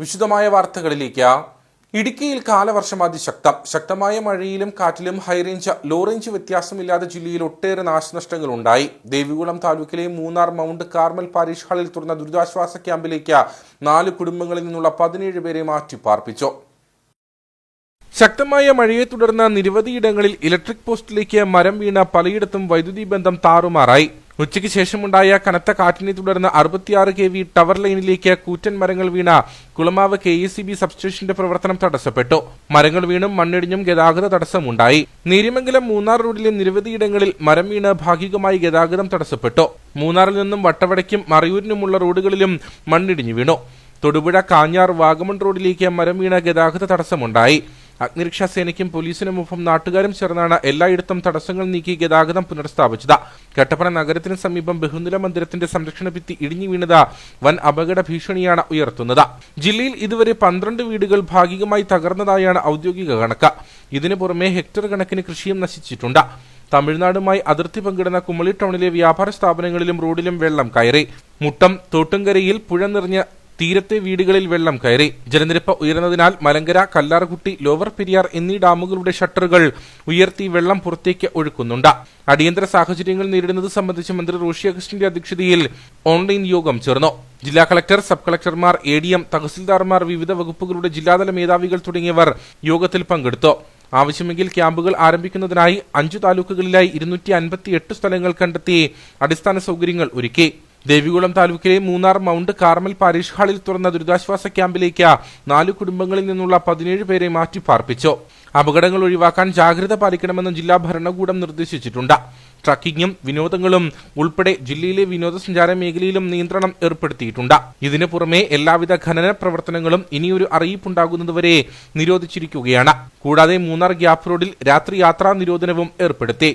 വിശദമായ വാർത്തകളിലേക്ക്. ഇടുക്കിയിൽ കാലവർഷം അതിശക്തം. ശക്തമായ മഴയിലും കാറ്റിലും ഹൈറേഞ്ച് ലോ റേഞ്ച് വ്യത്യാസമില്ലാതെ ജില്ലയിൽ ഒട്ടേറെ നാശനഷ്ടങ്ങൾ ഉണ്ടായി ദേവികുളം താലൂക്കിലെ മൂന്നാർ മൗണ്ട് കാർമൽ പാരീഷ് ഹാളിൽ തുറന്ന ദുരിതാശ്വാസ ക്യാമ്പിലേക്ക് നാല് കുടുംബങ്ങളിൽ നിന്നുള്ള പതിനേഴ് പേരെ മാറ്റി പാർപ്പിച്ചു ശക്തമായ മഴയെ തുടർന്ന് നിരവധിയിടങ്ങളിൽ ഇലക്ട്രിക് പോസ്റ്റിലേക്ക് മരം വീണ പലയിടത്തും വൈദ്യുതി ബന്ധം താറുമാറായി. ഉച്ചയ്ക്ക് ശേഷമുണ്ടായ കനത്ത കാറ്റിനെ തുടർന്ന് അറുപത്തിയാറ് കെ വി ടവർ ലൈനിലേക്ക് കൂറ്റൻ മരങ്ങൾ വീണ Kulamavu K A C B സബ്സ്റ്റേഷന്റെ പ്രവർത്തനം തടസ്സപ്പെട്ടു. മരങ്ങൾ വീണും മണ്ണിടിഞ്ഞും ഗതാഗത തടസ്സമുണ്ടായി. നീരിമംഗലം മൂന്നാർ റോഡിലെ നിരവധിയിടങ്ങളിൽ മരം വീണ് ഭാഗികമായി ഗതാഗതം തടസ്സപ്പെട്ടു. മൂന്നാറിൽ നിന്നും വട്ടവടയ്ക്കും മറയൂരിനുമുള്ള റോഡുകളിലും മണ്ണിടിഞ്ഞു വീണു. തൊടുപുഴ കാഞ്ഞാർ വാഗമൺ റോഡിലേക്ക് മരം വീണ ഗതാഗത തടസ്സമുണ്ടായി. അഗ്നിരക്ഷാ സേനയ്ക്കും പോലീസിനുമൊപ്പം നാട്ടുകാരും ചേർന്നാണ് എല്ലായിടത്തും തടസ്സങ്ങൾ നീക്കി ഗതാഗതം പുനഃസ്ഥാപിച്ചത്. കട്ടപ്പന നഗരത്തിന് സമീപം ബഹുനില മന്ദിരത്തിന്റെ സംരക്ഷണ ഭിത്തി ഇടിഞ്ഞു വീണത് വൻ അപകട ഭീഷണിയാണ് ഉയർത്തുന്നത്. ജില്ലയിൽ ഇതുവരെ പന്ത്രണ്ട് വീടുകൾ ഭാഗികമായി തകർന്നതായാണ് ഔദ്യോഗിക കണക്ക്. ഇതിനു പുറമെ ഹെക്ടർ കണക്കിന് കൃഷിയും നശിച്ചിട്ടുണ്ട്. തമിഴ്നാടുമായി അതിർത്തി പങ്കിടുന്ന കുമളി ടൗണിലെ വ്യാപാര സ്ഥാപനങ്ങളിലും റോഡിലും വെള്ളം കയറി. മുട്ടം തോട്ടുംകരയിൽ പുഴ നിറഞ്ഞ തീരത്തെ വീടുകളിൽ വെള്ളം കയറി. ജലനിരപ്പ് ഉയർന്നതിനാൽ മലങ്കര കല്ലാർകുട്ടി ലോവർ പെരിയാർ എന്നീ ഡാമുകളുടെ ഷട്ടറുകൾ ഉയർത്തി വെള്ളം പുറത്തേക്ക് ഒഴുക്കുന്നുണ്ട്. അടിയന്തര സാഹചര്യങ്ങൾ നേരിടുന്നത് സംബന്ധിച്ച് മന്ത്രി റോഷി അഗസ്റ്റിന്റെ അധ്യക്ഷതയിൽ ഓൺലൈൻ യോഗം ചേർന്നു. ജില്ലാ കളക്ടർ സബ് കളക്ടർമാർ എ ഡി എം തഹസിൽദാർമാർ വിവിധ വകുപ്പുകളുടെ ജില്ലാതല മേധാവികൾ തുടങ്ങിയവർ യോഗത്തിൽ പങ്കെടുത്തു. ആവശ്യമെങ്കിൽ ക്യാമ്പുകൾ ആരംഭിക്കുന്നതിനായി അഞ്ചു താലൂക്കുകളിലായി ഇരുന്നൂറ്റി അൻപത്തി എട്ട് സ്ഥലങ്ങൾ കണ്ടെത്തി അടിസ്ഥാന സൗകര്യങ്ങൾ ഒരുക്കി. ദേവികുളം താലൂക്കിലെ മൂന്നാർ മൗണ്ട് കാർമൽ പാരീഷ് ഹാളിൽ തുറന്ന ദുരിതാശ്വാസ ക്യാമ്പിലേക്ക് നാല് കുടുംബങ്ങളിൽ നിന്നുള്ള പതിനേഴ് പേരെ മാറ്റി പാർപ്പിച്ചു അപകടങ്ങൾ ഒഴിവാക്കാൻ ജാഗ്രത പാലിക്കണമെന്ന് ജില്ലാ ഭരണകൂടം നിർദ്ദേശിച്ചിട്ടുണ്ട്. ട്രക്കിങ്ങും വിനോദങ്ങളും ഉൾപ്പെടെ ജില്ലയിലെ വിനോദസഞ്ചാര മേഖലയിലും നിയന്ത്രണം ഏർപ്പെടുത്തിയിട്ടുണ്ട്. ഇതിനു പുറമെ എല്ലാവിധ ഖനന പ്രവർത്തനങ്ങളും ഇനിയൊരു അറിയിപ്പുണ്ടാകുന്നതുവരെ നിരോധിച്ചിരിക്കുകയാണ്. കൂടാതെ മൂന്നാർ ഗ്യാപ് റോഡിൽ രാത്രി യാത്രാ നിരോധനവും ഏർപ്പെടുത്തി.